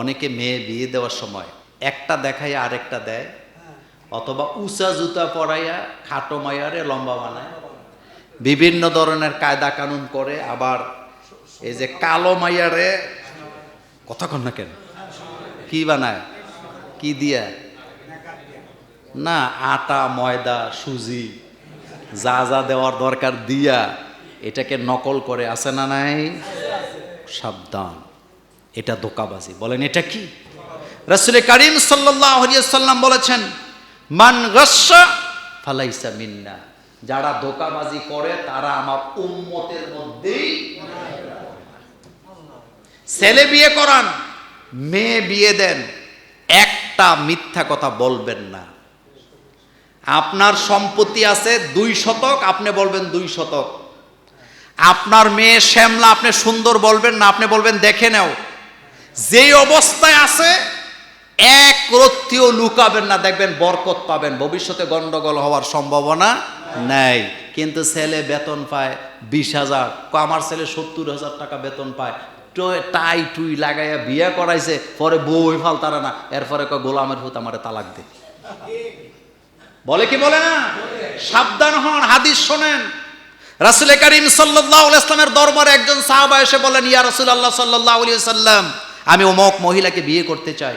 অনেকে মেয়ে বিয়ে দেওয়ার সময় একটা দেখায় আরেকটা দেয়, অথবা উঁচা জুতা পরাইয়া খাটো মায়ারে লম্বা বানায়। বিভিন্ন ধরনের কায়দা কানুন করে, আবার এই যে কালো মাইয়ারে কতক্ষণ না কেন? কি বানায়? কি দিয়া? না, আটা, ময়দা, সুজি, যা যা দেওয়ার দরকার দিয়া, এটাকে নকল করে আসে না নাই? সাবধান। এটা ধোকাবাজি। বলেন, এটা কি? রসুল করিম সাল্লাম বলেছেন, মান ফালাইসা মিন্না। যারা ধোকাবাজি করে, তারা আমার উম্মতের মধ্যেই ছেলে বিয়ে করান, মেয়ে বিয়ে দেন। একটা মিথ্যা কথা বলবেন না। আপনার সম্পত্তি আছে দুই শতক, আপনি বলবেন দুই শতক। আপনার মেয়ে শ্যামলা, আপনি সুন্দর বলবেন না, আপনি বলবেন, দেখে নাও। যেই অবস্থায় আছে, এক রত্তিও লুকাবেন না, দেখবেন বরকত পাবেন। ভবিষ্যতে গন্ডগোল হওয়ার সম্ভাবনা নাই। কিন্তু ছেলে বেতন পায় বিশ হাজার, আমার ছেলে সত্তর হাজার টাকা বেতন পায়। টাই টুই লাগাইয়া বিয়ে করাইছে, পরে বউ ফাল তারা না, এরপরে গোলামের ভূত আমারে তালাক দে। বলে কি বলে না? সাবধান হন, হাদিস শোনেন। রাসুল করিম সাল্লাহ ইসলামের দরবারে একজন সাহাবা এসে বলেন, ইয়া রসুল আল্লাহ সাল্লাহ সাল্লাম আমি অমক মহিলাকে বিয়ে করতে চাই।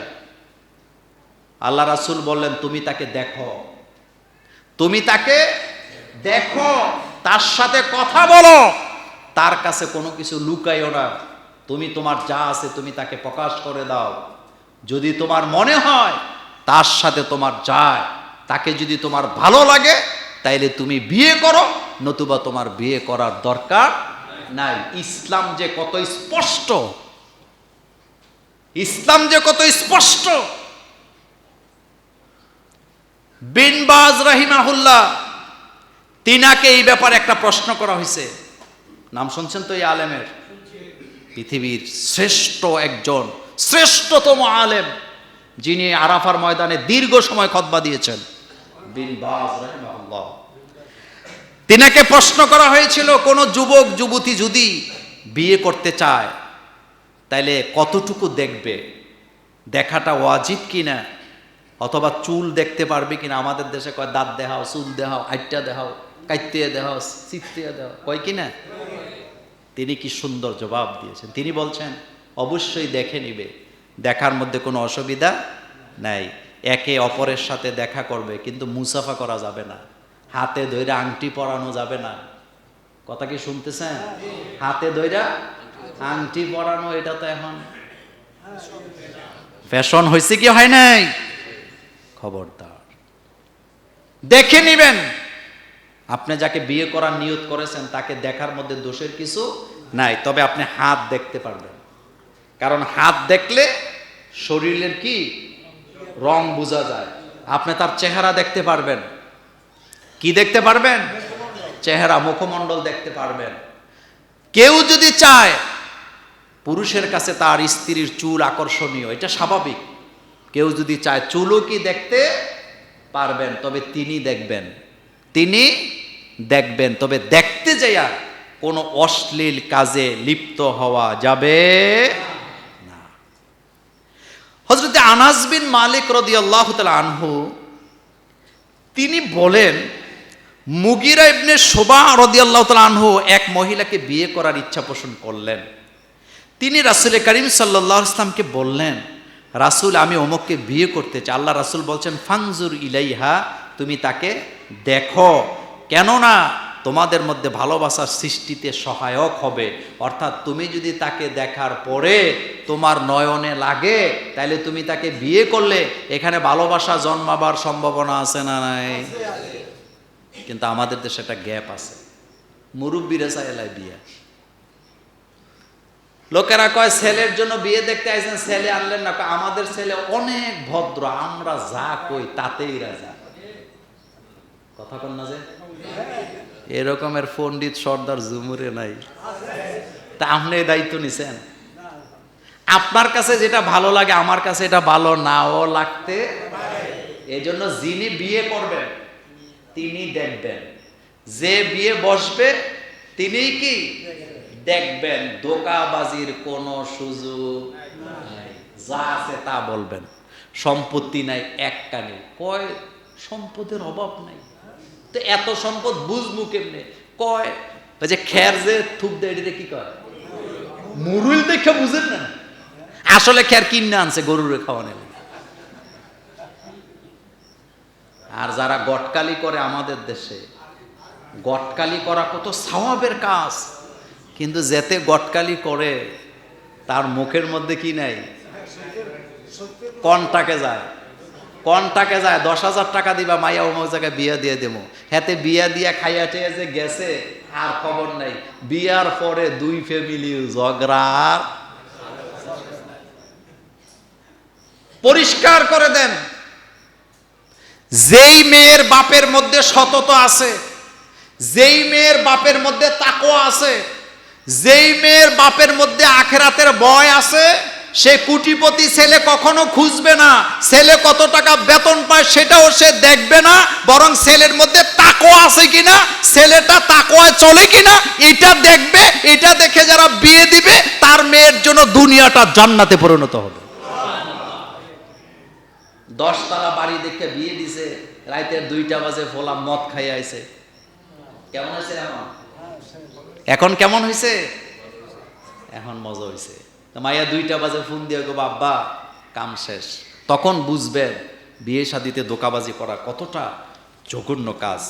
আল্লাহ রাসুল বললেন, তুমি তাকে দেখো। তুমি তাকে দেখো। তার সাথে কথা বলো। তার কাছে কোনো কিছু লুকাইও না। তুমি তোমার যা আছে তুমি তাকে প্রকাশ করে দাও। যদি তোমার মনে হয় তার সাথে তোমার যায়, তাকে যদি তোমার ভালো লাগে, তাইলে তুমি বিয়ে করো। নতুবা তোমার বিয়ে করার দরকার নাই। ইসলাম যে কত স্পষ্ট ইসলাম যে কত স্পষ্ট। বিনবাজ রাহিমাহুল্লাহ, তিনাকে এই ব্যাপারে একটা প্রশ্ন করা হয়েছে। নাম শুনছেন তো এই আলেমের? পৃথিবীর শ্রেষ্ঠ একজন, শ্রেষ্ঠতম আলেম, যিনি আরাফার ময়দানে দীর্ঘ সময় খতবা দিয়েছেন। তিনাকে প্রশ্ন করা হয়েছিল, কোন যুবক, যুবতী যদি বিয়ে করতে চায় তাইলে কতটুকু দেখবে? দেখাটা ওয়াজিব কিনা? অথবা চুল দেখতে পারবে কিনা? আমাদের দেশে কয়, দাঁত দেখাও, চুল দেখাও আইটা দেখাও কাইতে দেখাও চিত্তে দেখাও। কয় কিনা? তিনি কি সুন্দর জবাব দিয়েছেন। তিনি বলছেন, অবশ্যই দেখে নিবে। দেখার মধ্যে কোনো অসুবিধা নাই। একে অপরের সাথে দেখা করবে, কিন্তু মুসাফা করা যাবে না। হাতে ধইরা আংটি পরানো যাবে না। কথা কি শুনতেছেন? হাতে ধইরা আংটি পরানো, এটা তো এখন ফ্যাশন হয়েছে কি হয় নাই? খবরদার। দেখে নিবেন। আপনি যাকে বিয়ে করার নিয়ত করেছেন, তাকে দেখার মধ্যে দোষের কিছু নাই, তবে আপনি হাত দেখতে পারবেন। কারণ হাত দেখলে শরীরের কি? রং বোঝা যায়। আপনি তার চেহারা দেখতে পারবেন। কি দেখতে পারবেন? চেহারা মুখমণ্ডল দেখতে পারবেন। কেউ যদি চায় পুরুষের কাছে তার স্ত্রীর চুল আকর্ষণীয়, এটা স্বাভাবিক। কেউ যদি চায় চুলও কি দেখতে পারবেন, তবে তিনি দেখবেন। তিনি দেখবেন, তবে দেখতে যাইয়া কোনো অশ্লীল কাজে লিপ্ত হওয়া যাবে না। হজরত আনাস বিন মালিক রদি আল্লাহ আনহু, তিনি বলেন, মুগিরা ইবনে শোভা রদি আল্লাহ আনহু এক মহিলাকে বিয়ে করার ইচ্ছা পোষণ করলেন। তিনি রাসুল করিম সাল্লাহ ইসলামকে বললেন, রাসুল, আমি অমুককে বিয়ে করতে চাই। আল্লাহ রাসুল বলছেন ফাংজুর ইলাইহা, তুমি তাকে দেখো। কেননা তোমাদের মধ্যে ভালোবাসার সৃষ্টিতে সহায়ক হবে। অর্থাৎ তুমি যদি তাকে দেখার পরে তোমার নয়নে লাগে তাহলে তুমি তাকে বিয়ে করলে এখানে ভালোবাসা জন্মাবার সম্ভাবনা আছে না নাই? কিন্তু আমাদের দেশে একটা গ্যাপ আছে। মুরব্বীরা চাই এলাই বিয়ে। লোকেরা কয়, ছেলের জন্য বিয়ে দেখতে আইছেন, ছেলে আনলেন না। আমাদের ছেলে অনেক ভদ্র, আমরা যা কই তাতেই রাজা। কথা কন না যে? এরকমের পণ্ডিত সর্দার জুমুরে নাই। তা আপনি দায়িত্ব নিছেন। আপনার কাছে যেটা ভালো লাগে, আমার কাছে এটা ভালো নাও লাগতে। এই জন্য যিনি বিয়ে করবেন, তিনি দেখবেন। যে বিয়ে বসবে তিনি কি? দেখবেন দোকাবাজির কোনো সুযোগ নাই। যা আছে তা বলবেন। সম্পত্তি নাই এক কানে কয়, সম্পদের অভাব নাই। তো এত সম্পদ বুঝমু কেমনে? কয় যে খের যে থুপ দেয় কি কয়? মুরুল দেখে বুঝেন না। আসলে খের কিনে আনছে, গরুর গরুরে খাওয়ানো আর যারা গটকালি করে আমাদের দেশে, গটকালি করা কত সওয়াবের কাজ। কিন্তু যেতে গটকালি করে, তার মুখের মধ্যে কি নাই? কনটাকে যায়। কনটাকে যায়, দশ হাজার টাকা দিবা, মাইয়া অমুক জায়গায় বিয়া দিয়ে দেবো। হাতে বিয়া দিয়া খাইয়া টেয়া যে গেছে, আর খবর নাই। বিয়ার পরে দুই ফ্যামিলি ঝগড়া পরিষ্কার করে দেন। যেই মেয়ের বাপের মধ্যে সততা আছে, যেই মেয়ের বাপের মধ্যে তাকওয়া আছে যেই মেয়ের বাপের মধ্যে আখেরাতের বয় আছে, সে কুটিপতি ছেলে কখনো খুঁজবে না। ছেলে কত টাকা বেতন পায় সেটাও সে দেখবে না, বরং ছেলের মধ্যে তাকো আছে কিনা, ছেলেটা তাকওয়ায় চলে কিনা, এটা দেখবে, এটা দেখে যারা বিয়ে দিবে, তার মেয়ের জন্য দুনিয়াটা জান্নাতে পরিণত হবে। দশতলা বাড়ি দেখে বিয়ে দিছে, রাইতের দুইটা বাজে ফোলা মদ খাই আইছে। কেমন হয়েছে এখন এখন কেমন হয়েছে এখন মজা হয়েছে তো মাইয়া দুইটা বাজে ফোন দিয়ে গো আব্বা, কাম শেষ। তখন বুঝবেন, বিয়ে শাদিতে দোকাবাজি করা কতটা জঘন্য কাজ।